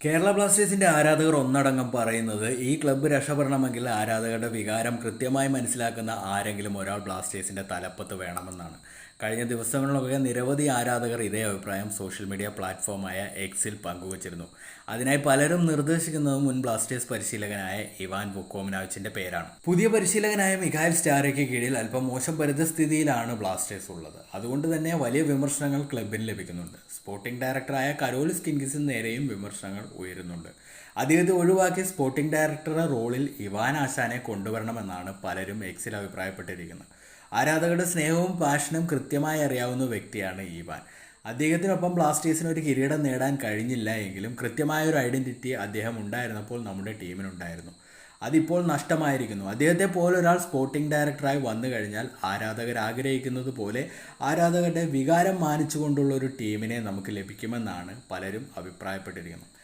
കേരള ബ്ലാസ്റ്റേഴ്സിന്റെ ആരാധകർ ഒന്നടങ്കം പറയുന്നത് ഈ ക്ലബ്ബ് രക്ഷപ്പെടണമെങ്കിൽ ആരാധകരുടെ വികാരം കൃത്യമായി മനസ്സിലാക്കുന്ന ആരെങ്കിലും ഒരാൾ ബ്ലാസ്റ്റേഴ്സിന്റെ തലപ്പത്ത് വേണമെന്നാണ്. കഴിഞ്ഞ ദിവസങ്ങളിലൊക്കെ നിരവധി ആരാധകർ ഇതേ അഭിപ്രായം സോഷ്യൽ മീഡിയ പ്ലാറ്റ്ഫോമായ എക്സിൽ പങ്കുവച്ചിരുന്നു. അതിനായി പലരും നിർദ്ദേശിക്കുന്നത് മുൻ ബ്ലാസ്റ്റേഴ്സ് പരിശീലകനായ ഇവാൻ വുക്കോമിനാവിച്ചിന്റെ പേരാണ്. പുതിയ പരിശീലകനായ മിഖായൽ സ്റ്റാരയ്ക്ക് കീഴിൽ അല്പം മോശം പരിതസ്ഥിതിയിലാണ് ബ്ലാസ്റ്റേഴ്സ് ഉള്ളത്. അതുകൊണ്ട് തന്നെ വലിയ വിമർശനങ്ങൾ ക്ലബിന് ലഭിക്കുന്നുണ്ട്. സ്പോർട്ടിംഗ് ഡയറക്ടറായ കരോലിസ് കിൻഗിസിന് നേരെയും വിമർശനങ്ങൾ ഉയരുന്നുണ്ട്. അദ്ദേഹത്തെ ഒഴിവാക്കി സ്പോർട്ടിംഗ് ഡയറക്ടറുടെ റോളിൽ ഇവാൻ ആശാനെ കൊണ്ടുവരണമെന്നാണ് പലരും എക്സിൽ അഭിപ്രായപ്പെട്ടിരിക്കുന്നത്. ആരാധകരുടെ സ്നേഹവും പാഷനും കൃത്യമായി അറിയാവുന്ന വ്യക്തിയാണ് ഈവാൻ. അദ്ദേഹത്തിനൊപ്പം ബ്ലാസ്റ്റേഴ്സിന് ഒരു കിരീടം നേടാൻ കഴിഞ്ഞില്ല എങ്കിലും കൃത്യമായ ഒരു ഐഡന്റിറ്റി അദ്ദേഹം ഉണ്ടായിരുന്നപ്പോൾ നമ്മുടെ ടീമിനുണ്ടായിരുന്നു. അതിപ്പോൾ നഷ്ടമായിരിക്കുന്നു. അദ്ദേഹത്തെ പോലെ ഒരാൾ സ്പോർട്ടിംഗ് ഡയറക്ടറായി വന്നു കഴിഞ്ഞാൽ ആരാധകർ ആഗ്രഹിക്കുന്നത് പോലെ ആരാധകരുടെ വികാരം മാനിച്ചുകൊണ്ടുള്ള ഒരു ടീമിനെ നമുക്ക് ലഭിക്കുമെന്നാണ് പലരും അഭിപ്രായപ്പെട്ടിരിക്കുന്നത്.